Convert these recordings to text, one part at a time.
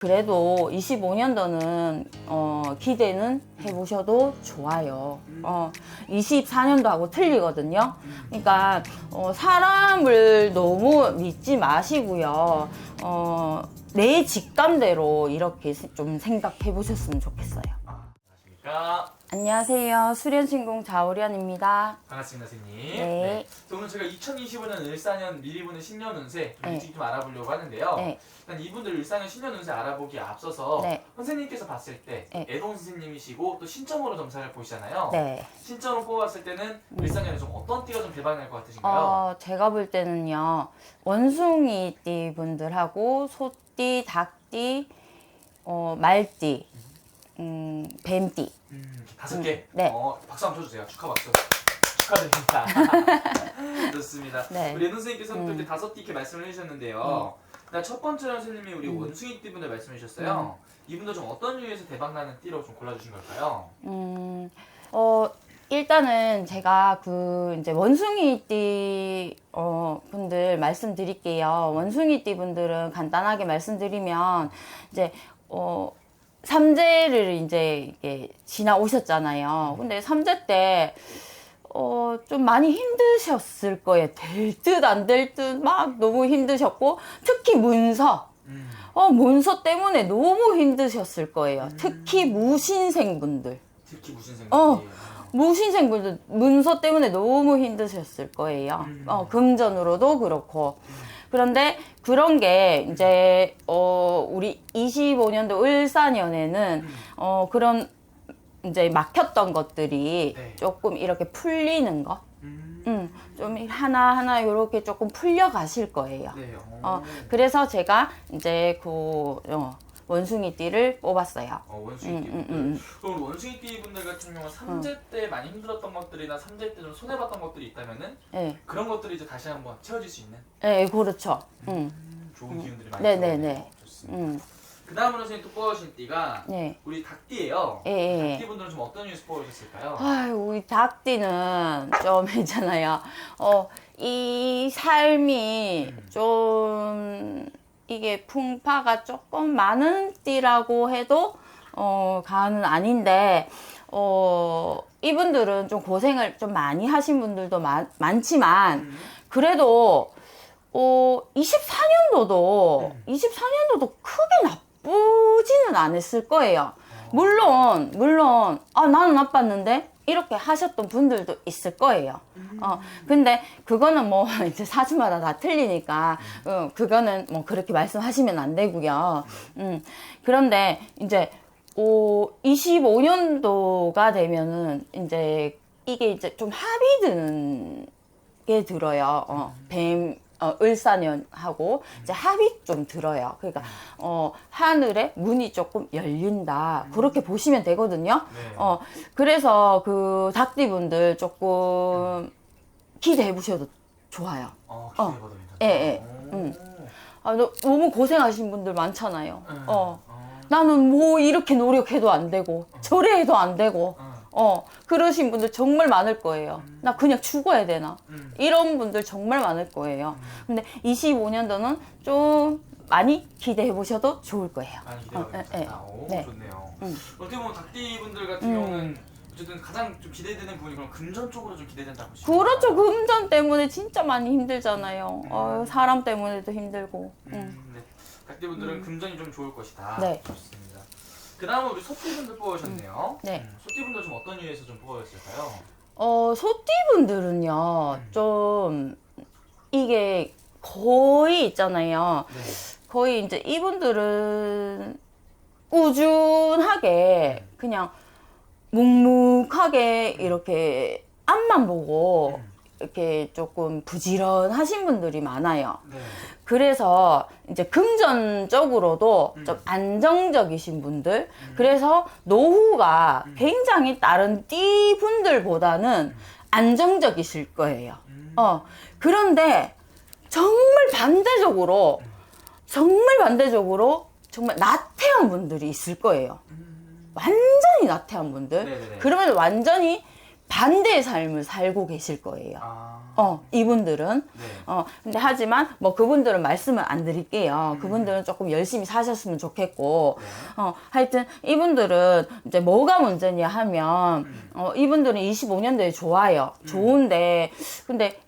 그래도 25년도는 어, 기대는 해보셔도 좋아요. 어, 24년도하고 틀리거든요. 그러니까 어, 사람을 너무 믿지 마시고요. 어, 내 직감대로 이렇게 좀 생각해 보셨으면 좋겠어요. 안녕하십니까. 안녕하세요. 수련신공 자오련입니다. 반갑습니다, 선생님. 네. 자, 오늘 제가 2025년 일사년 미리 보는 신년 운세 좀 네. 일찍 좀 알아보려고 하는데요. 네. 일단 이분들 일사년 신년 운세 알아보기에 앞서서 네. 선생님께서 봤을 때 네. 애동 선생님이시고 또 신점으로 점사를 보시잖아요. 네. 신점으로 뽑았을 때는 일사년에 좀 어떤 띠가 좀 대박 날것 같으신가요? 어, 제가 볼 때는요, 원숭이띠 분들하고 소띠, 닭띠, 어, 말띠, 음, 뱀띠. 음, 다섯 음, 개. 네. 어, 박수 한번 쳐주세요. 축하 박수. 축하드립니다. 좋습니다. 네. 우리 애동 선생님께서 또 음. 이렇게 다섯 띠 이렇게 말씀을 해주셨는데요. 일단 첫 번째로 선생님이 우리 음. 원숭이 띠분들 말씀해 주셨어요. 이분들 좀 어떤 이유에서 대박 나는 띠로 좀 골라주신 걸까요? 음, 어, 일단은 제가 그 이제 원숭이띠 어, 분들 말씀드릴게요. 원숭이띠 분들은 간단하게 말씀드리면 이제 어, 삼재를 이제 이게 지나오셨잖아요. 근데 삼재 때 어, 좀 많이 힘드셨을 거예요. 될 듯 안 될 듯 막 너무 힘드셨고 특히 문서 음. 어, 문서 때문에 너무 힘드셨을 거예요. 특히 무신생분들. 특히 생각이? 어. 무신생분들 문서 때문에 너무 힘드셨을 거예요. 음. 어, 금전으로도 그렇고. 그런데 그런 게 이제 어 우리 25년도 을사년에는 음. 어 그런 이제 막혔던 것들이 네. 조금 이렇게 풀리는 거. 음. 음, 좀 하나하나 이렇게 조금 풀려 가실 거예요. 네. 어, 그래서 제가 이제 그 어, 원숭이띠를 뽑았어요. 어, 원숭이 음, 띠 음, 분들. 음. 그럼 원숭이 띠 분들 같은 경우는 삼재 때 많이 힘들었던 것들이나 삼재 때 좀 손해 봤던 것들이 있다면은 예, 그런 것들이 이제 다시 한번 채워질 수 있는 예, 그렇죠. 음, 좋은 기운들이 많이 네, 네, 들어오네요. 네. 좋습니다. 음, 그 다음으로 선생님 또 뽑아주신 띠가 네, 우리 닭띠예요. 예, 예. 닭띠 분들은 좀 어떤 이유에서 뽑아주셨을까요? 아유, 우리 닭띠는 좀 있잖아요. 어, 이 삶이 좀 이게 풍파가 조금 많은 띠라고 해도 어, 가는 아닌데 어, 이분들은 좀 고생을 좀 많이 하신 분들도 많, 많지만 음. 그래도 어, 24년도도 음. 24년도도 크게 나쁘지는 않았을 거예요. 물론 물론 아 나는 나빴는데 이렇게 하셨던 분들도 있을 거예요. 어 근데 그거는 뭐 이제 사주마다 다 틀리니까 어, 그거는 뭐 그렇게 말씀하시면 안 되고요. 음 그런데 이제 오 25년도가 되면은 이제 이게 이제 좀 합이 드는 게 들어요. 어, 뱀, 어, 을사년하고 이제 합이 좀 들어요. 그러니까 어, 하늘에 문이 조금 열린다. 그렇게 보시면 되거든요. 네. 어, 그래서 그 닭띠분들 조금 기대해 보셔도 좋아요. 어, 어. 기대해봐도 괜찮다. 예, 예. 오. 음. 아, 너, 너무 고생하신 분들 많잖아요. 음. 어. 어. 나는 뭐 이렇게 노력해도 안 되고, 저래 해도 안 되고, 어. 어, 그러신 분들 정말 많을 거예요. 나 그냥 죽어야 되나? 음. 이런 분들 정말 많을 거예요. 근데 25년도는 좀 많이 기대해 보셔도 좋을 거예요. 많이 기대해봐도 어, 예, 괜찮다. 오, 네. 좋네요. 음. 어떻게 보면 닭띠 분들 같은 음. 경우는 어쨌든 가장 좀 기대되는 부분이 그럼 금전 쪽으로 좀 기대된다고 보시면 그렇죠. 금전 때문에 진짜 많이 힘들잖아요. 어, 사람 때문에도 힘들고. 음. 음, 네. 닭띠 분들은 금전이 좀 좋을 것이다. 네. 좋습니다. 그 다음은 우리 소띠 분들 뽑으셨네요. 네. 음, 소띠 분들 좀 어떤 이유에서 좀 뽑아졌을까요? 어, 소띠분들은요, 좀, 이게 거의 있잖아요. 네. 거의 이제 이분들은 우준하게 그냥 묵묵하게 이렇게 앞만 보고 음. 이렇게 조금 부지런하신 분들이 많아요. 네. 그래서 이제 금전적으로도 음. 좀 안정적이신 분들, 그래서 노후가 음. 굉장히 다른 띠 분들보다는 안정적이실 거예요. 음. 어, 그런데 정말 반대적으로, 정말 반대적으로 정말 나태한 분들이 있을 거예요. 음. 완전히 나태한 분들. 네네네. 그러면 완전히 반대의 삶을 살고 계실 거예요. 아. 어, 이분들은. 네. 어, 근데 하지만 뭐 그분들은 말씀을 안 드릴게요. 그분들은 조금 열심히 사셨으면 좋겠고, 네. 어, 하여튼 이분들은 이제 뭐가 문제냐 하면, 어, 이분들은 25년도에 좋아요. 좋은데, 근데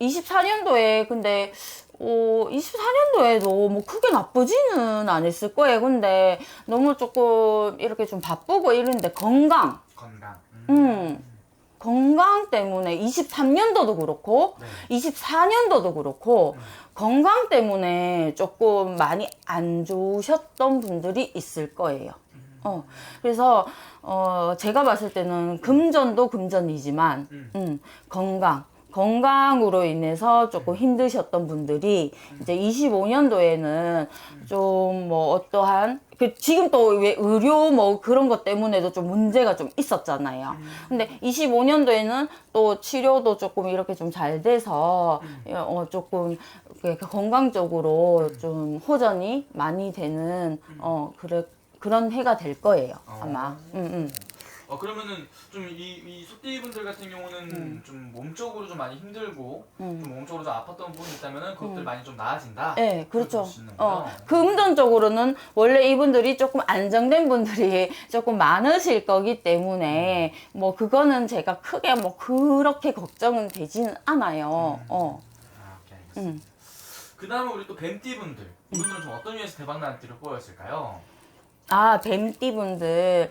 24년도에 근데, 어, 24년도에도 뭐 크게 나쁘지는 않았을 거예요. 근데 너무 조금 이렇게 좀 바쁘고 이런데 건강, 건강. 음. 음, 건강 때문에 23년도도 그렇고 네. 24년도도 그렇고 건강 때문에 조금 많이 안 좋으셨던 분들이 있을 거예요. 어, 그래서 어, 제가 봤을 때는 금전도 금전이지만 음. 음, 건강 건강으로 인해서 조금 힘드셨던 분들이 이제 25년도에는 좀 뭐 어떠한 그 지금 또 왜 의료 뭐 그런 것 때문에도 좀 문제가 좀 있었잖아요. 근데 25년도에는 또 치료도 조금 이렇게 좀 잘 돼서 어 조금 건강적으로 좀 호전이 많이 되는 어 그래 그런 해가 될 거예요 아마. 음, 음. 어 그러면은 좀이이 소띠 분들 같은 경우는 좀 몸적으로 좀 많이 힘들고 음. 좀 몸적으로 좀 아팠던 부분이 있다면은 그것들 많이 좀 나아진다. 네, 그렇죠. 어, 금전적으로는 원래 이분들이 조금 안정된 분들이 조금 많으실 거기 때문에 뭐 그거는 제가 크게 뭐 그렇게 걱정은 되지는 않아요. 어, 아, 오케이, 알겠습니다. 음. 그 다음에 우리 또 뱀띠 분들 이분들은 좀 어떤 유에서 대박 나는 띠를 뽑았을까요? 아 뱀띠 분들.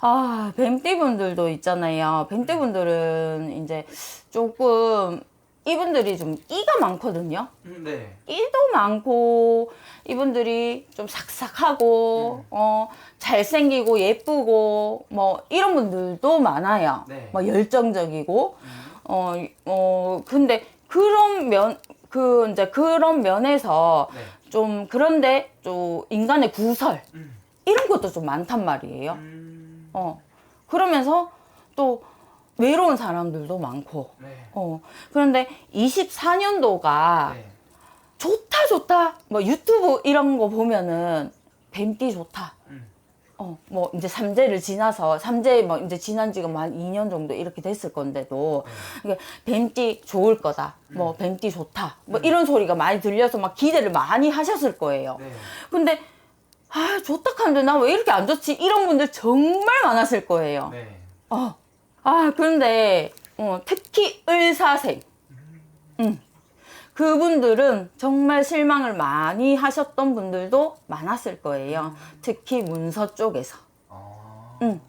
아, 뱀띠분들도 있잖아요. 뱀띠분들은 이제 조금 이분들이 좀 끼가 많거든요. 음, 네. 끼도 많고 이분들이 좀 삭삭하고 어 잘생기고 예쁘고 뭐 이런 분들도 많아요. 네. 뭐 열정적이고 음. 어어 근데 그런 면 그 이제 그런 면에서 네. 좀 그런데 좀 인간의 구설 음. 이런 것도 좀 많단 말이에요. 음. 어 그러면서 또 외로운 사람들도 많고 네. 어 그런데 24년도가 네. 좋다 좋다 뭐 유튜브 이런 거 보면은 뱀띠 좋다 음. 어 뭐 이제 삼재를 지나서 삼재 뭐 이제 지난 지가 뭐한 2년 정도 이렇게 됐을 건데도 이게 뱀띠 좋을 거다 뭐 뱀띠 좋다 뭐 이런 소리가 많이 들려서 막 기대를 많이 하셨을 거예요 네. 근데 아 좋다 하는데 나 왜 이렇게 안 좋지 이런 분들 정말 많았을 거예요 네. 어. 아, 그런데, 어, 특히 의사생. 음. 그분들은 정말 실망을 많이 하셨던 분들도 많았을 거예요. 특히 문서 쪽에서. 어. 음.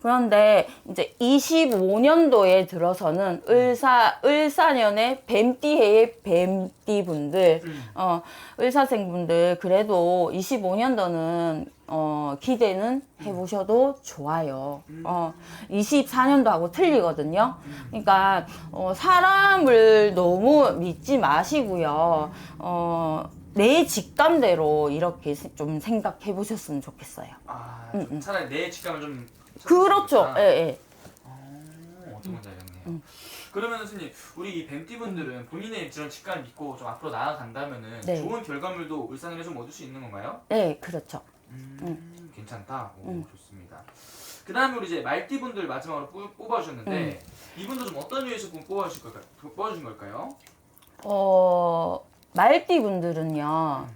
그런데 이제 25년도에 들어서는 을사, 을사년의 뱀띠해의 뱀띠분들, 음. 어, 의사생분들 그래도 25년도는 어, 기대는 해보셔도 좋아요. 어, 24년도하고 틀리거든요. 그러니까 어, 사람을 너무 믿지 마시고요. 어, 내 직감대로 이렇게 세- 좀 생각해 보셨으면 좋겠어요. 아, 음, 좀 차라리 내 직감을 좀 그렇죠. 예, 예. 어, 어떤 건지 알겠네요. 음. 그러면 선생님, 우리 이 뱀띠 분들은 본인의 이런 직감을 믿고 좀 앞으로 나아간다면은 네. 좋은 결과물도 울산에 좀 얻을 수 있는 건가요? 네, 그렇죠. 음, 괜찮다. 오, 음. 좋습니다. 그 다음에 우리 이제 말띠 분들 마지막으로 뽑- 뽑아주셨는데 음. 이분도 좀 어떤 이유에서 좀 뽑아주실 걸까요? 뽑아주신 걸까요? 어, 말띠 분들은요.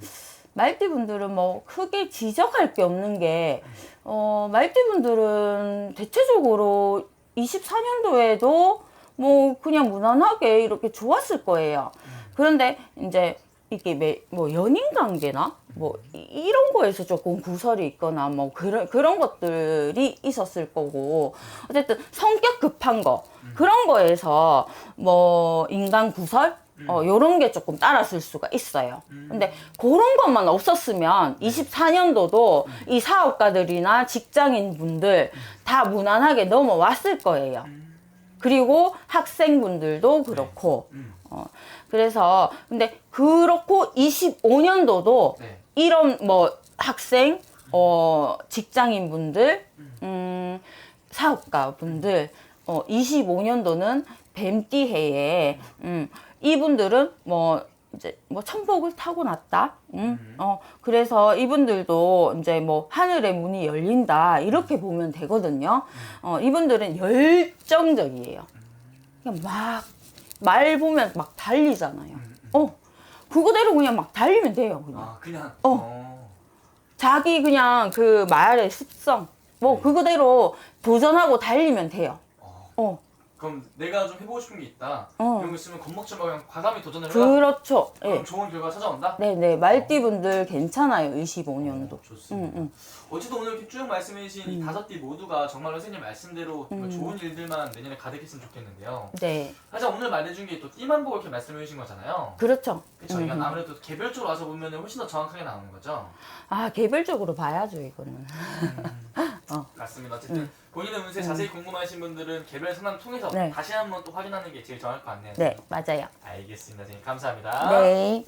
말띠 분들은 뭐 크게 지적할 게 없는 게, 어, 말띠 분들은 대체적으로 24년도에도 뭐 그냥 무난하게 이렇게 좋았을 거예요. 그런데 이제 이게 매- 뭐 연인 관계나 뭐 이- 이런 거에서 조금 구설이 있거나 뭐 그런 그런 것들이 있었을 거고 어쨌든 성격 급한 거 그런 거에서 뭐 인간 구설 어 요런 게 조금 따랐을 수가 있어요. 근데 그런 것만 없었으면 24년도도 이 사업가들이나 직장인 분들 다 무난하게 넘어왔을 거예요. 그리고 학생분들도 그렇고. 음. 어, 그래서 근데 그렇고 25년도도 네. 이런 뭐 학생, 어 직장인 분들, 음. 사업가 분들, 어 25년도는 뱀띠 해에 음 이분들은 뭐 이제 뭐 천복을 타고 났다. 음, 어 그래서 이분들도 이제 뭐 하늘의 문이 열린다 이렇게 보면 되거든요. 어 이분들은 열정적이에요. 그냥 막 말 보면 막 달리잖아요. 음, 음. 어, 그거대로 그냥 막 달리면 돼요. 그냥. 아 그냥. 어. 어. 자기 그냥 그 말의 습성, 뭐 그거대로 도전하고 달리면 돼요. 어. 어, 그럼 내가 좀 해보고 싶은 게 있다. 어. 이런 거 있으면 겁먹지 말고 그냥 과감히 도전을 해라. 그렇죠. 그럼 예. 좋은 결과 찾아온다. 네네, 말띠분들 괜찮아요. 25년도. 어, 좋습니다. 응, 응. 어쨌든 오늘 이렇게 쭉 말씀해주신 이 다섯 띠 모두가 정말로 선생님 말씀대로 정말 좋은 일들만 내년에 가득했으면 좋겠는데요. 네, 사실 오늘 말해준 게 또 띠만 보고 이렇게 말씀해주신 거잖아요. 그렇죠. 그쵸? 음, 이건 음. 아무래도 개별적으로 와서 보면 훨씬 더 정확하게 나오는 거죠. 아, 개별적으로 봐야죠, 이거는. 맞습니다. 어쨌든 본인의 운세 자세히 궁금하신 분들은 개별 상담 통해서 네. 다시 한번 또 확인하는 게 제일 정확할 것 같네요. 네, 맞아요. 알겠습니다. 선생님 감사합니다. 네.